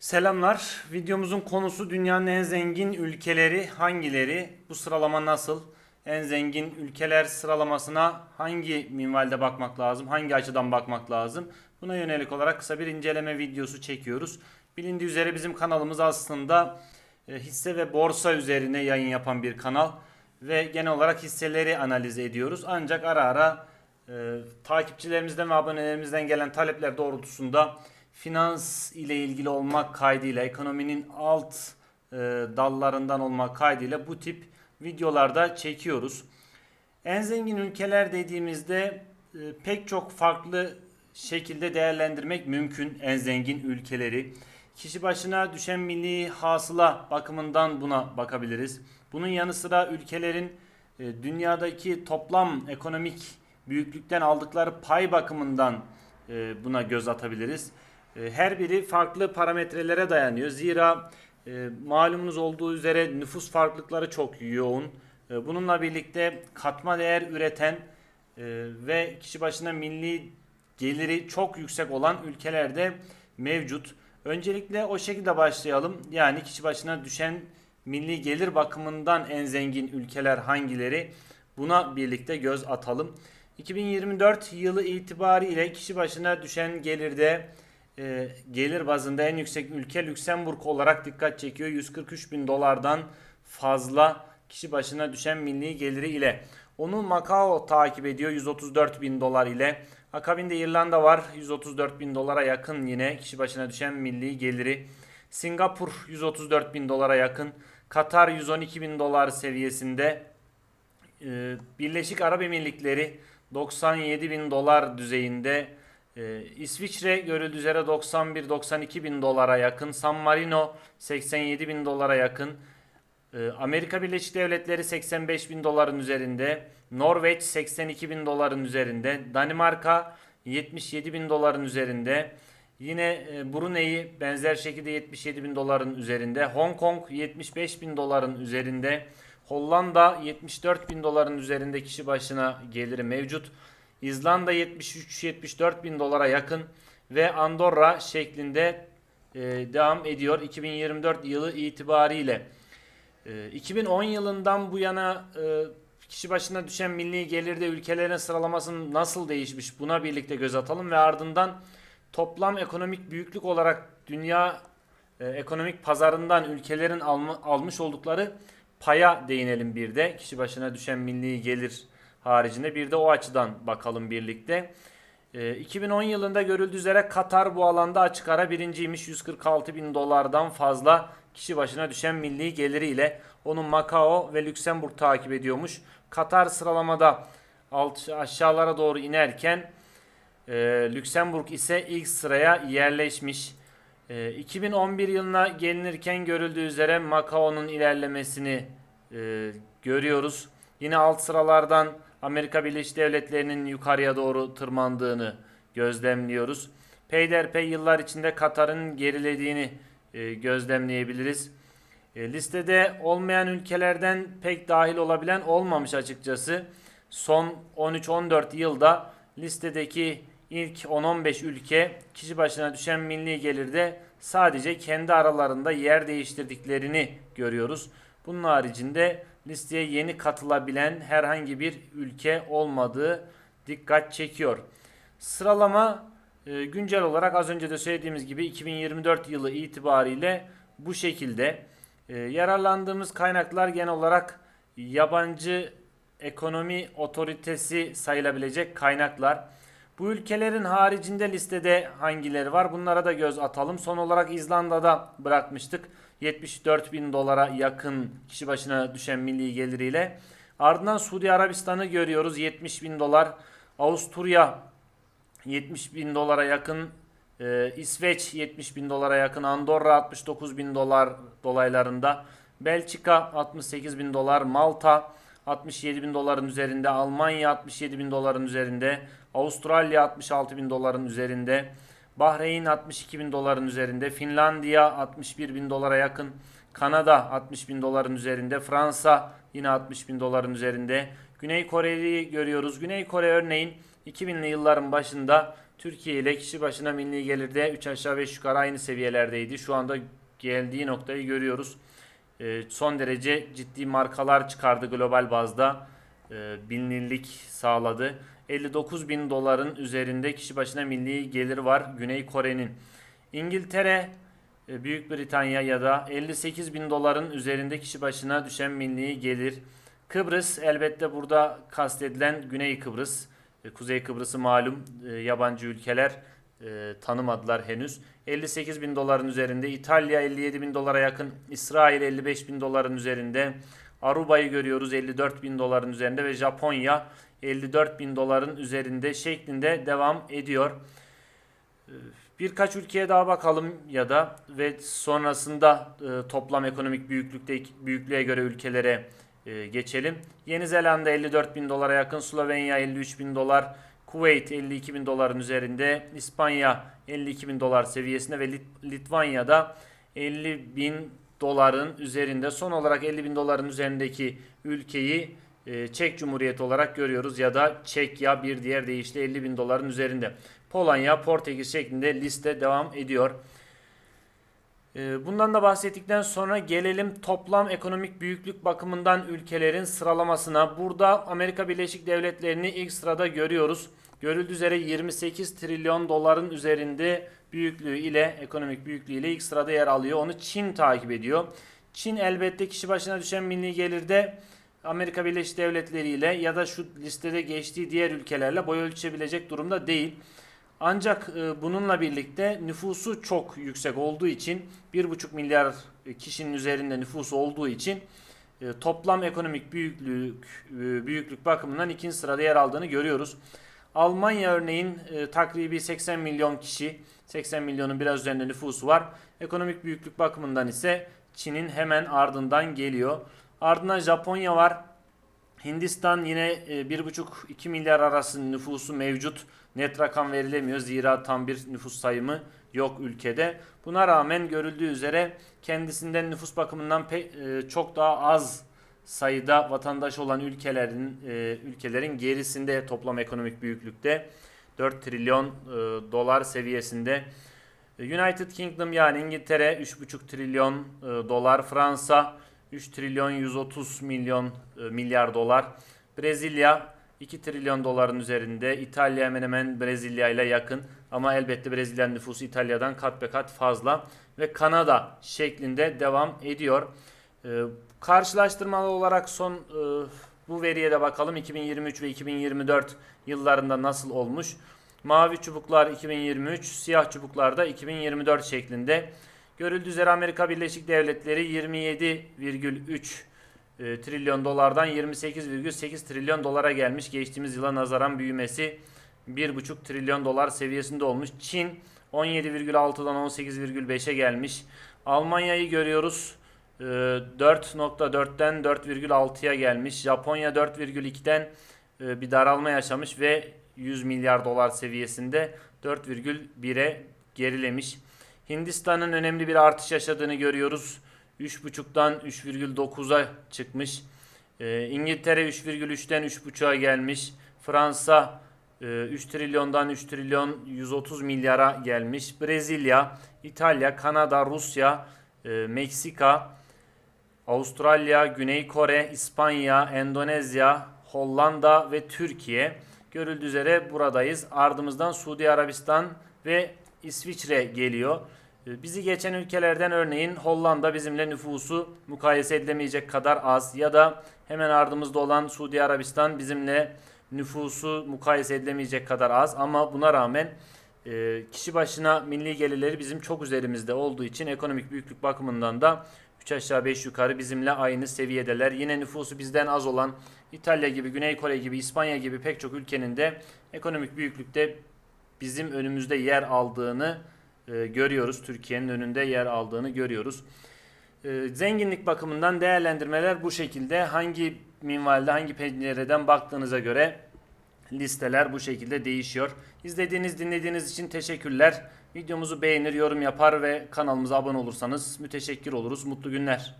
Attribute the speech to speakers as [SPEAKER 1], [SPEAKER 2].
[SPEAKER 1] Selamlar. Videomuzun konusu dünyanın en zengin ülkeleri hangileri? Bu sıralama nasıl? En zengin ülkeler sıralamasına hangi minvalde bakmak lazım? Hangi açıdan bakmak lazım? Buna yönelik olarak kısa bir inceleme videosu çekiyoruz. Bilindiği üzere bizim kanalımız aslında e, hisse ve borsa üzerine yayın yapan bir kanal ve genel olarak hisseleri analiz ediyoruz. Ancak ara ara e, takipçilerimizden ve abonelerimizden gelen talepler doğrultusunda finans ile ilgili olmak kaydıyla ekonominin alt e, dallarından olmak kaydıyla bu tip videolarda çekiyoruz. En zengin ülkeler dediğimizde e, pek çok farklı şekilde değerlendirmek mümkün en zengin ülkeleri. Kişi başına düşen milli hasıla bakımından buna bakabiliriz. Bunun yanı sıra ülkelerin e, dünyadaki toplam ekonomik büyüklükten aldıkları pay bakımından e, buna göz atabiliriz. E, Her biri farklı parametrelere dayanıyor. Zira e, malumunuz olduğu üzere nüfus farklılıkları çok yoğun. E, Bununla birlikte katma değer üreten ve kişi başına milli geliri çok yüksek olan ülkelerde mevcut. Öncelikle o şekilde başlayalım. Yani kişi başına düşen milli gelir bakımından en zengin ülkeler hangileri? Buna birlikte göz atalım. 2024 yılı itibariyle kişi başına düşen gelirde e, gelir bazında en yüksek ülke Lüksemburg olarak dikkat çekiyor. 143 bin dolardan fazla kişi başına düşen milli geliri ile. Onu Macao takip ediyor 134 bin dolar ile. Akabinde İrlanda var 134 bin dolara yakın yine kişi başına düşen milli geliri. Singapur 134 bin dolara yakın. Katar 112 bin dolar seviyesinde. Ee, Birleşik Arap Emirlikleri 97 bin dolar düzeyinde. Ee, İsviçre görüldüğü üzere 91-92 bin dolara yakın. San Marino 87 bin dolara yakın. Ee, Amerika Birleşik Devletleri 85 bin doların üzerinde. Norveç 82 bin doların üzerinde. Danimarka 77 bin doların üzerinde. Yine e, Brunei benzer şekilde 77 bin doların üzerinde. Hong Kong 75 bin doların üzerinde. Hollanda 74 bin doların üzerinde kişi başına geliri mevcut. İzlanda 73-74 bin dolara yakın ve Andorra şeklinde e, devam ediyor 2024 yılı itibariyle. E, 2010 yılından bu yana e, kişi başına düşen milli gelirde ülkelerin sıralamasının nasıl değişmiş buna birlikte göz atalım ve ardından toplam ekonomik büyüklük olarak dünya e, ekonomik pazarından ülkelerin alma- almış oldukları paya değinelim bir de. Kişi başına düşen milli gelir haricinde bir de o açıdan bakalım birlikte. E, 2010 yılında görüldüğü üzere Katar bu alanda açık ara birinciymiş. 146 bin dolardan fazla kişi başına düşen milli geliriyle. Onun Macao ve Lüksemburg takip ediyormuş. Katar sıralamada alt, aşağılara doğru inerken e, Lüksemburg ise ilk sıraya yerleşmiş. E, 2011 yılına gelinirken görüldüğü üzere Macao'nun ilerlemesini e, görüyoruz. Yine alt sıralardan Amerika Birleşik Devletleri'nin yukarıya doğru tırmandığını gözlemliyoruz. Peyderpey yıllar içinde Katar'ın gerilediğini e, gözlemleyebiliriz. E, listede olmayan ülkelerden pek dahil olabilen olmamış açıkçası. Son 13-14 yılda listedeki ilk 10-15 ülke kişi başına düşen milli gelirde sadece kendi aralarında yer değiştirdiklerini görüyoruz. Bunun haricinde listeye yeni katılabilen herhangi bir ülke olmadığı dikkat çekiyor. Sıralama e, güncel olarak az önce de söylediğimiz gibi 2024 yılı itibariyle bu şekilde. E, yararlandığımız kaynaklar genel olarak yabancı ekonomi otoritesi sayılabilecek kaynaklar. Bu ülkelerin haricinde listede hangileri var? Bunlara da göz atalım. Son olarak İzlanda'da bırakmıştık. 74 bin dolara yakın kişi başına düşen milli geliriyle. Ardından Suudi Arabistan'ı görüyoruz. 70 bin dolar. Avusturya 70 bin dolara yakın. Ee, İsveç 70 bin dolara yakın. Andorra 69 bin dolar dolaylarında. Belçika 68 bin dolar. Malta 67 bin doların üzerinde. Almanya 67 bin doların üzerinde. Avustralya 66 bin doların üzerinde. Bahreyn 62 bin doların üzerinde. Finlandiya 61 bin dolara yakın. Kanada 60 bin doların üzerinde. Fransa yine 60 bin doların üzerinde. Güney Kore'yi görüyoruz. Güney Kore örneğin 2000'li yılların başında Türkiye ile kişi başına milli gelirde 3 aşağı 5 yukarı aynı seviyelerdeydi. Şu anda geldiği noktayı görüyoruz. Ee, son derece ciddi markalar çıkardı global bazda. Ee, bilinirlik sağladı. 59 bin doların üzerinde kişi başına milli gelir var Güney Kore'nin. İngiltere, e, Büyük Britanya ya da 58 bin doların üzerinde kişi başına düşen milli gelir. Kıbrıs elbette burada kastedilen Güney Kıbrıs. E, Kuzey Kıbrıs'ı malum e, yabancı ülkeler e, tanımadılar henüz. 58 bin doların üzerinde. İtalya 57 bin dolara yakın. İsrail 55 bin doların üzerinde. Aruba'yı görüyoruz 54 bin doların üzerinde ve Japonya 54 bin doların üzerinde şeklinde devam ediyor. Ee, Birkaç ülkeye daha bakalım ya da ve sonrasında e, toplam ekonomik büyüklükte büyüklüğe göre ülkelere e, geçelim. Yeni Zelanda 54 bin dolara yakın, Slovenya 53 bin dolar, Kuveyt 52 bin doların üzerinde, İspanya 52 bin dolar seviyesinde ve Lit- Litvanya'da 50 bin doların üzerinde. Son olarak 50 bin doların üzerindeki ülkeyi e, Çek Cumhuriyeti olarak görüyoruz ya da Çekya bir diğer deyişle 50 bin doların üzerinde. Polonya, Portekiz şeklinde liste devam ediyor. E, Bundan da bahsettikten sonra gelelim toplam ekonomik büyüklük bakımından ülkelerin sıralamasına. Burada Amerika Birleşik Devletleri'ni ilk sırada görüyoruz. Görüldüğü üzere 28 trilyon doların üzerinde büyüklüğü ile ekonomik büyüklüğü ile ilk sırada yer alıyor. Onu Çin takip ediyor. Çin elbette kişi başına düşen milli gelirde Amerika Birleşik Devletleri ile ya da şu listede geçtiği diğer ülkelerle boy ölçebilecek durumda değil. Ancak e, bununla birlikte nüfusu çok yüksek olduğu için 1,5 milyar kişinin üzerinde nüfusu olduğu için e, toplam ekonomik büyüklük e, büyüklük bakımından ikinci sırada yer aldığını görüyoruz. Almanya örneğin e, takribi 80 milyon kişi, 80 milyonun biraz üzerinde nüfusu var. Ekonomik büyüklük bakımından ise Çin'in hemen ardından geliyor. Ardından Japonya var. Hindistan yine e, 1,5-2 milyar arası nüfusu mevcut. Net rakam verilemiyor zira tam bir nüfus sayımı yok ülkede. Buna rağmen görüldüğü üzere kendisinden nüfus bakımından e, çok daha az sayıda vatandaş olan ülkelerin e, ülkelerin gerisinde toplam ekonomik büyüklükte 4 trilyon e, dolar seviyesinde. E, United Kingdom yani İngiltere 3,5 trilyon e, dolar, Fransa 3 trilyon 130 milyon e, milyar dolar, Brezilya 2 trilyon doların üzerinde, İtalya hemen hemen Brezilya ile yakın ama elbette Brezilya'nın nüfusu İtalya'dan kat be kat fazla ve Kanada şeklinde devam ediyor. E, karşılaştırmalı olarak son e, bu veriye de bakalım 2023 ve 2024 yıllarında nasıl olmuş. Mavi çubuklar 2023, siyah çubuklar da 2024 şeklinde. Görüldüğü üzere Amerika Birleşik Devletleri 27,3 e, trilyon dolardan 28,8 trilyon dolara gelmiş. Geçtiğimiz yıla nazaran büyümesi 1,5 trilyon dolar seviyesinde olmuş. Çin 17,6'dan 18,5'e gelmiş. Almanya'yı görüyoruz. E, 4.4'ten 4,6'ya gelmiş. Japonya 4,2'den e, bir daralma yaşamış ve 100 milyar dolar seviyesinde 4,1'e gerilemiş. Hindistan'ın önemli bir artış yaşadığını görüyoruz. 3.5'dan 3,9'a çıkmış. Ee, İngiltere 3,3'ten 3.5'a gelmiş. Fransa e, 3 trilyondan 3 trilyon 130 milyara gelmiş. Brezilya, İtalya, Kanada, Rusya, e, Meksika, Avustralya, Güney Kore, İspanya, Endonezya, Hollanda ve Türkiye. Görüldüğü üzere buradayız. Ardımızdan Suudi Arabistan ve İsviçre geliyor. Ee, Bizi geçen ülkelerden örneğin Hollanda bizimle nüfusu mukayese edilemeyecek kadar az ya da hemen ardımızda olan Suudi Arabistan bizimle nüfusu mukayese edilemeyecek kadar az ama buna rağmen e, kişi başına milli gelirleri bizim çok üzerimizde olduğu için ekonomik büyüklük bakımından da 3 aşağı 5 yukarı bizimle aynı seviyedeler. Yine nüfusu bizden az olan İtalya gibi, Güney Kore gibi, İspanya gibi pek çok ülkenin de ekonomik büyüklükte bizim önümüzde yer aldığını e, görüyoruz. Türkiye'nin önünde yer aldığını görüyoruz. E, zenginlik bakımından değerlendirmeler bu şekilde. Hangi minvalde, hangi pencereden baktığınıza göre listeler bu şekilde değişiyor. İzlediğiniz, dinlediğiniz için teşekkürler. Videomuzu beğenir, yorum yapar ve kanalımıza abone olursanız müteşekkir oluruz. Mutlu günler.